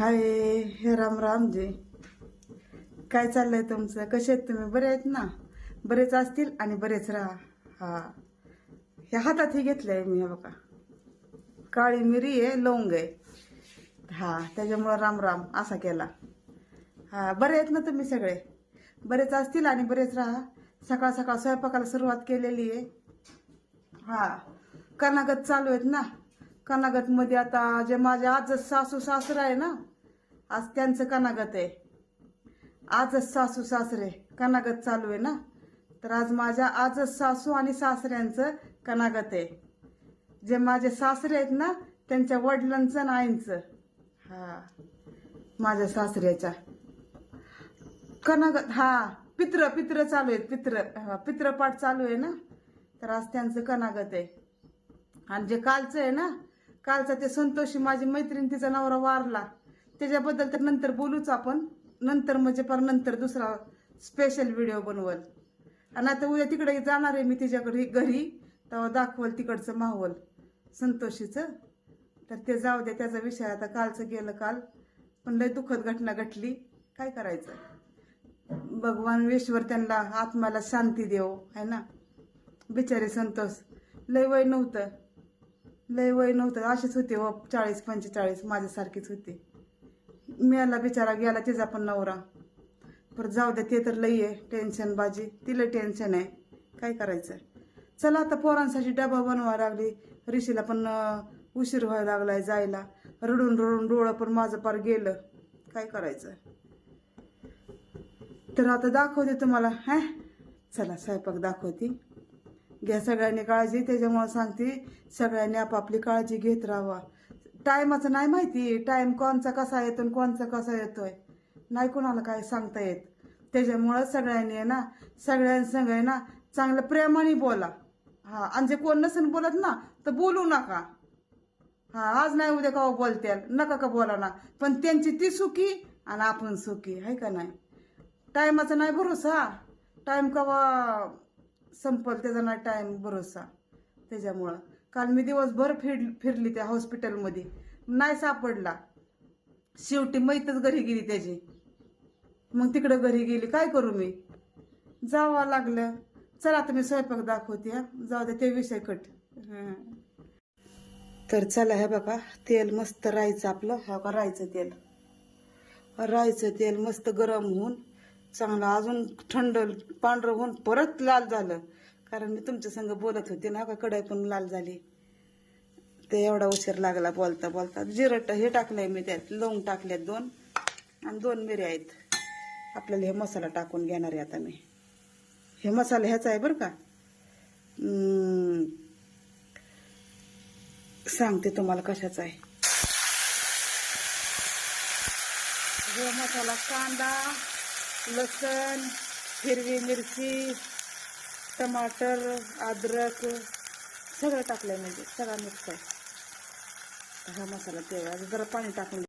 हाय हे राम रामजी काय चाललंय तुमचं? कसे आहेत तुम्ही? बरे आहेत ना? बरेच असतील आणि बरेच राहा हा. ह्या हातात हे घेतलंय मी हे बघा. काळी मिरी आहे लवंग आहे. हा त्याच्यामुळं राम राम असा केला. हा बरे आहेत ना तुम्ही सगळे? बरेच असतील आणि बरेच राहा सकाळ सकाळ स्वयंपाकाला सुरुवात केलेली आहे. हा कनागत चालू आहेत ना? मध्ये आता जे माझे आजच सासू सासरा आहे ना आज त्यांचं कनागत आहे. आजच सासू सासरे कनागत चालू आहे ना. तर आज माझ्या आजच सासू आणि सासऱ्यांचं कनागत आहे. जे माझे सासरे आहेत ना त्यांच्या वडिलांचं आणि आईंचं. हा माझ्या सासऱ्याच्या. कनागत हा पित्र पित्र चालू आहेत पित्र पित्रपाठ चालू आहे ना. तर आज त्यांचं कनागत आहे. आणि जे कालचं आहे ना कालचा ते संतोषी माझी मैत्रीण तिचा नवरा वारला. त्याच्याबद्दल तर नंतर बोलूच आपण. नंतर म्हणजे पर नंतर दुसरा स्पेशल व्हिडिओ बनवल. आणि आता उद्या तिकडे जाणार आहे मी तिच्याकडे घरी तेव्हा दाखवल तिकडचं माहोल. संतोषीचं. तर ते जाऊ दे त्याचा विषय आता कालचं गेलं काल. पण लय दुःखद घटना घटली. काय करायचं? भगवान विश्वर त्यांना आत्म्याला शांती देव है ना? बिचारे संतोष. लय वय नव्हतं. लय वय नव्हतं. अशीच होते व हो, चाळीस पंचेचाळीस. माझ्यासारखीच होती. मिळाला बिचारा गेला तिचा पण नवरा. पर जाऊ दे ते तर लई आहे. टेन्शन बाजी. तिला टेन्शन आहे. काय करायचं? चला आता पोरांसाठी डबा बनवायला लागली. ऋषीला पण उशीर व्हायला लागलाय जायला. रडून रडून डोळं पण माझं पार गेलं. काय करायचं? तर आता दाखवते तुम्हाला. हॅ? चला स्वयंपाक दाखवते. घ्या सगळ्यांनी काळजी. त्याच्यामुळं सांगते सगळ्यांनी आपापली काळजी घेत राहावा. टायमाचं नाही माहिती टाइम कोणचा कसा येतो आणि कोणचा कसा येतोय. नाही कोणाला काय सांगता येत. त्याच्यामुळं सगळ्यांनी आहे ना सगळ्यांसंग आहे ना चांगलं प्रेमाने बोला. हा आणि जे कोण नसेल बोलत ना तर बोलू नका. हा आज नाही उद्या का बोलत्याल? नका का बोला ना? पण त्यांची ती सुखी आणि आपण सुखी आहे का नाही? टायमाचा नाही भरोसा. टाइम कवा संपल त्याचा नाही टाइम भरोसा. त्याच्यामुळं. काल मी दिवसभर फिर फिरली त्या हॉस्पिटलमध्ये नाही सापडला. शेवटी मैतच घरी गेली त्याची. मग तिकडं घरी गेली. काय करू मी? जावं लागलं. चला आता मी स्वयंपाक दाखवते हा. जाऊ दे ते विषय कट. तर चला हे बघा तेल मस्त राहायचं आपलं. हे बघा राहायचं तेल. राहायचं तेल मस्त गरम होऊन. चांगलं. अजून थंड पांढरं होऊन परत लाल झालं. कारण मी तुमच्या संग बोलत होते ना का कढाई पण लाल झाली. ते एवढा उशीर लागला बोलता बोलता. जिरट हे टाकलंय मी त्यात लवंग टाकल्यात दोन. आणि दोन मिऱ्या आहेत. आपल्याला हे मसाला टाकून घेणार आहे आता मी. हे मसाला ह्याचा आहे बरं का. सांगते तुम्हाला कशाचा आहे. हे मसाला कांदा लसण हिरवी मिरची टमाटर अद्रक सगळं टाकलंय म्हणजे सगळा मिक्स आहे हा मसाला तेव्हा जरा पाणी टाकून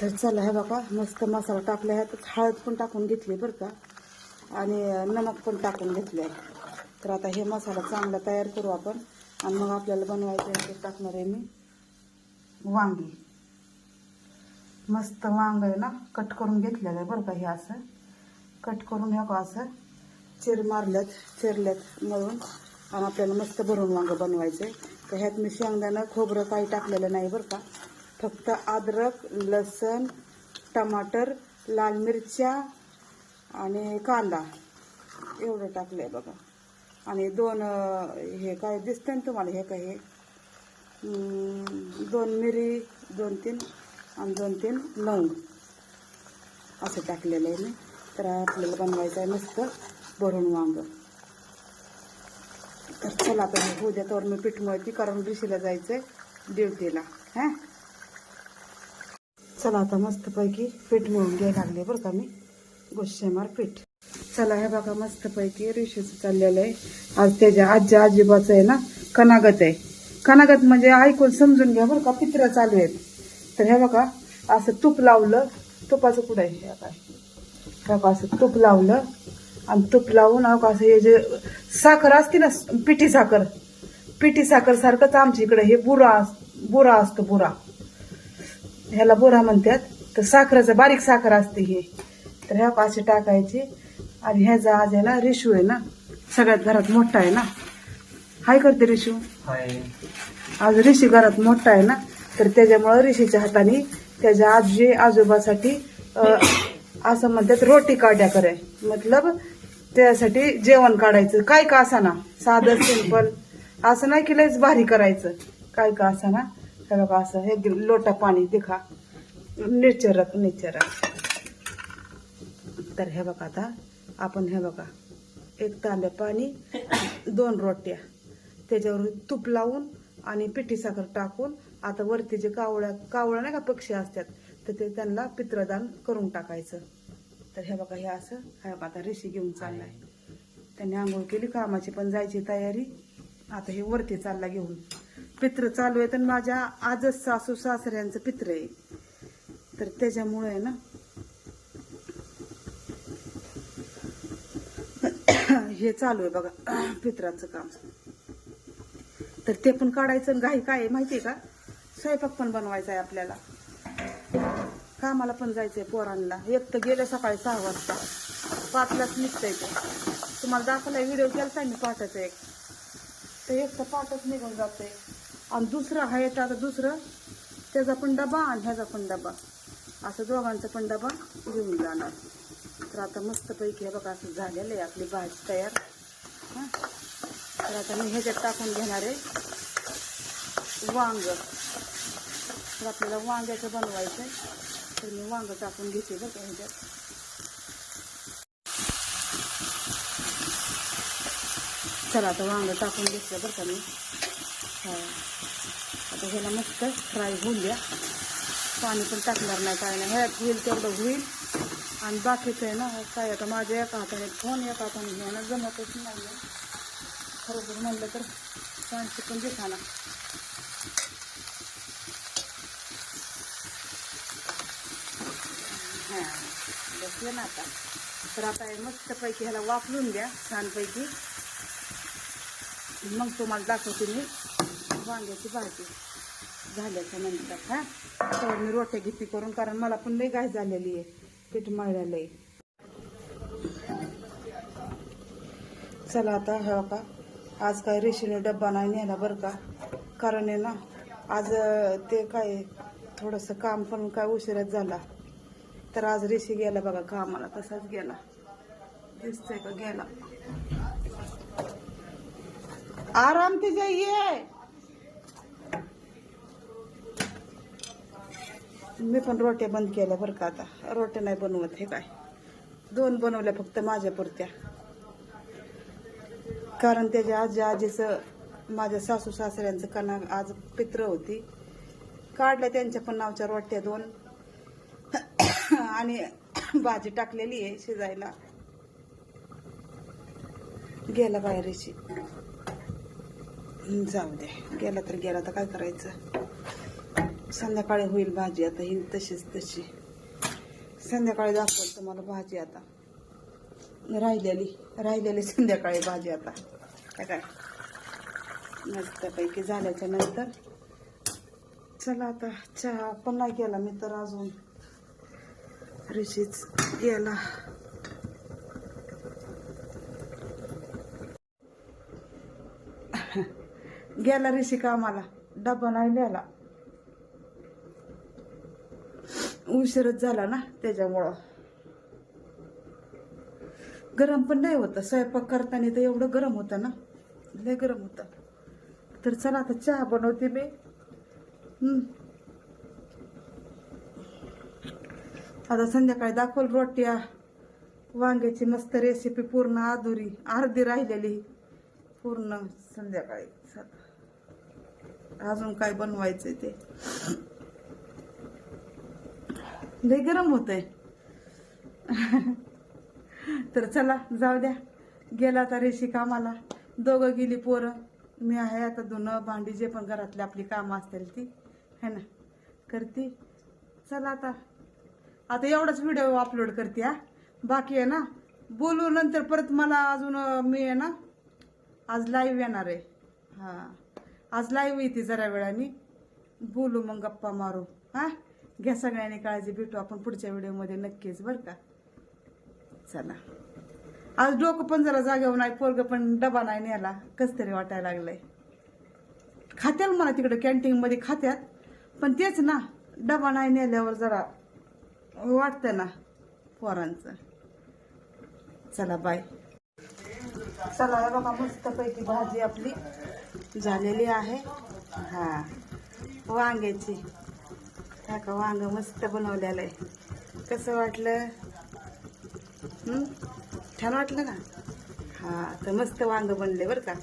तर चला हे बघा मस्त मसाला टाकला आहे तर हळद पण टाकून घेतली बरं का. आणि नमक पण टाकून घेतले आहे तर आता हे मसाला चांगला तयार करू आपण. आणि मग आपल्याला बनवायचं आहे ते टाकणार आहे मी. वांगी. मस्त वांग आहे ना कट करून घेतलेलं आहे बरं का हे असं. कट करून हे का असं? चिर मारल्यात चिरल्यात मळून. आणि आपल्याला मस्त भरून वांग बनवायचं आहे तर ह्यात मी शेंगदाणं खोबरं काही टाकलेलं नाही बरं का. फक्त अद्रक लसण टमाटर लाल मिरच्या आणि कांदा एवढं टाकलं आहे बघा. आणि दोन हे काय दिसते ना तुम्हाला हे काय हे? दोन मिरी दोन तीन आणि दोन तीन लवंग. असं टाकलेलं आहे मी. तर आपल्याला बनवायचं आहे मस्त भरून वांग. तर चला आता उद्या तर मी पीठ मळती कारण ऋषीला जायचं आहे ड्युटीला. हां? चला आता मस्तपैकी पीठ मिळून घ्यायला लागले बरं का मी. गुस्सेमार पीठ. चला हे बघा मस्तपैकी ऋषीचं चाललेलं आहे. आज त्याच्या आजी आजीबाचं आहे ना कनागत आहे. कनागत म्हणजे ऐकून समजून घ्या बरं का पित्र चालू आहेत. तर हे बघा असं तूप लावलं तुपाचं कुठं आहे. काय बघा असं तूप लावलं? आणि तूप लावून अहो असं हे जे साखर असते ना पिठी साखर पिठी साखर सारखंच आमच्या इकडे हे बुरा अस- बुरा असतो बुरा. ह्याला बुरा म्हणतात. तर साखरेचं बारीक साखर असते हे. तर ह्या अशी टाकायची. आणि ह्याचा आज आहे ना रिशू आहे ना सगळ्यात घरात मोठा आहे ना. हाय करते रिशू? हाय. आज ऋषी घरात मोठा आहे ना तर त्याच्यामुळं ऋषीच्या हाताने त्याच्या आजी आजोबासाठी असं म्हणतात रोटी काढ्या करे. मतलब त्यासाठी जेवण काढायचं. काय का असा ना साधं सिंपल असं नाही की लयच भारी करायचं. काय का असा ना हे बघा असं हे लोटा पाणी दिखा. नेचर नेचर तर हे बघा आता आपण हे बघा. एक तांब्या पाणी दोन रोट्या. त्याच्यावर तूप लावून आणि पिठी साखर टाकून आता वरती जे कावळ्या कावळ्या नाही का पक्षी असतात तर ते त्यांना पित्रदान करून टाकायचं. तर हे बघा हे असं हे बघा आता ऋषी घेऊन चाललाय. त्यांनी आंघोळ केली कामाची पण जायची तयारी. आता हे वरती चालला घेऊन. पित्र चालू आहे तर माझ्या आजच सासू सासऱ्यांचं पित्र आहे. तर त्याच्यामुळे आहे ना हे चालू आहे बघा पित्राचं काम. तर ते पण काढायचं आणि घाई काय आहे माहितीये का? स्वयंपाक पण बनवायचा आहे आपल्याला. कामाला पण जायचंय पोरांना. एक तर गेलं सकाळी सहा वाजता. पाचलाच निघतंय ते. तुम्हाला दाखवला व्हिडिओ केलता मी पाठाचा एक. तर एक तर पाठच निघून जाते आणि दुसरं आहे तर आता दुसरं त्याचा पण डबा आणि ह्याचा पण डबा. असं दोघांचा पण डबा घेऊन जाणार. तर आता मस्तपैकी हे बघा असं झालेलं आहे आपली भाजी तयार. हां? तर आता मी ह्याच्यात टाकून घेणार आहे. वांग. तर आपल्याला वांग्याचं बनवायचं आहे तर मी वांगं टाकून घेते बघा ह्याच्यात. चला आता वांगं टाकून घेतलं बरं का मी. आता ह्याला मस्त फ्राय होऊन द्या. पाणी पण टाकणार नाही काय नाही. ह्यात होईल तेवढं होईल. आणि बाकीचं आहे ना काय आता माझ्या एका हाताने फोन एका हाताने घ्यायला जमतच नाही. खरोखर म्हणलं तर पाणी पण दिसाना हां बसले ना आता. तर आता हे मस्तपैकी ह्याला वापरून द्या छानपैकी. मग तुम्हाला दाखवते मी वांग्याची भाजी झाल्याच्यानंतर हा. तर मी रोट्या घेते करून कारण मला पण लई गाय झालेली आहे पीठ मळलेलं आहे. चला आता हे का आज काय रेशीने डब्बा नाही नेला बरं का. कारण आहे ना आज ते काय थोडंसं काम पण काय उशिराच झाला. तर आज रेशी गेला बघा कामाला तसाच गेला. दिसतोय का? गेला. आराम तिथे ये. मी पण रोट्या बंद केल्या बरं का आता. रोट्या नाही बनवत हे काय. दोन बनवल्या फक्त माझ्या पुरत्या. कारण त्याच्या आजी आजीचं माझ्या सासू सासऱ्यांचं कणा आज पित्र होती. काढल्या त्यांच्या पण नावच्या रोट्या दोन. आणि भाजी टाकलेली आहे शिजायला. गेला बाहेरची जाऊ दे. गेला तर गेला तर काय करायचं? संध्याकाळी होईल भाजी आता ही तशीच तशी. संध्याकाळी दाखवल तुम्हाला भाजी आता. राहिलेली राहिलेली संध्याकाळी भाजी आता. काय काय? मस्तपैकी झाल्याच्यानंतर. चला आता चहा पण नाही केला मी तर अजून. ऋषीच गेला गेला ऋषी कामाला डबा नाही नेला उशीरच झाला ना त्याच्यामुळं गरम पण नाही होतं स्वयंपाक करताना तर एवढं गरम होतं ना लय गरम होतं तर चला आता चहा बनवते मी आता संध्याकाळी दाखवल रोट्या. वांग्याची मस्त रेसिपी पूर्ण अधुरी अर्धी राहिलेली. पूर्ण संध्याकाळी. चला. अजून काय बनवायचंय ते? लय गरम होतंय. तर चला जाऊ द्या. गेला आता रेशी कामाला. दोघं गेली पोरं. मी आहे आता धुणं भांडी जे पण घरातली आपली कामं असतील ती. है ना? करते. चला आता. आता एवढाच व्हिडिओ अपलोड करते हा. बाकी आहे ना बोलू नंतर परत मला अजून मी आहे ना आज लाईव्ह येणार आहे. हां. आज लाईव्ह येते जरा वेळाने. बोलू मग गप्पा मारू. हां? घ्या सगळ्यांनी काळजी भेटू आपण पुढच्या व्हिडिओमध्ये नक्कीच बरं का? चला. आज डोकं पण जरा जागेवर नाही पोरग पण डबा नाही न्यायला. कस तरी वाटायला लागलंय. खात्याल मला तिकडं कॅन्टीनमध्ये खात्यात. पण तेच ना डबा नाही नेल्यावर जरा वाटतं ना पोरांचं. चला बाय चला हे बघा मस्तपैकी भाजी आपली झालेली आहे. हा वांग्याची. हा का वांग मस्त बनवलेलं आहे. कसं वाटलं? छान वाटलं ना? हा तर मस्त वांग बनले बरं का.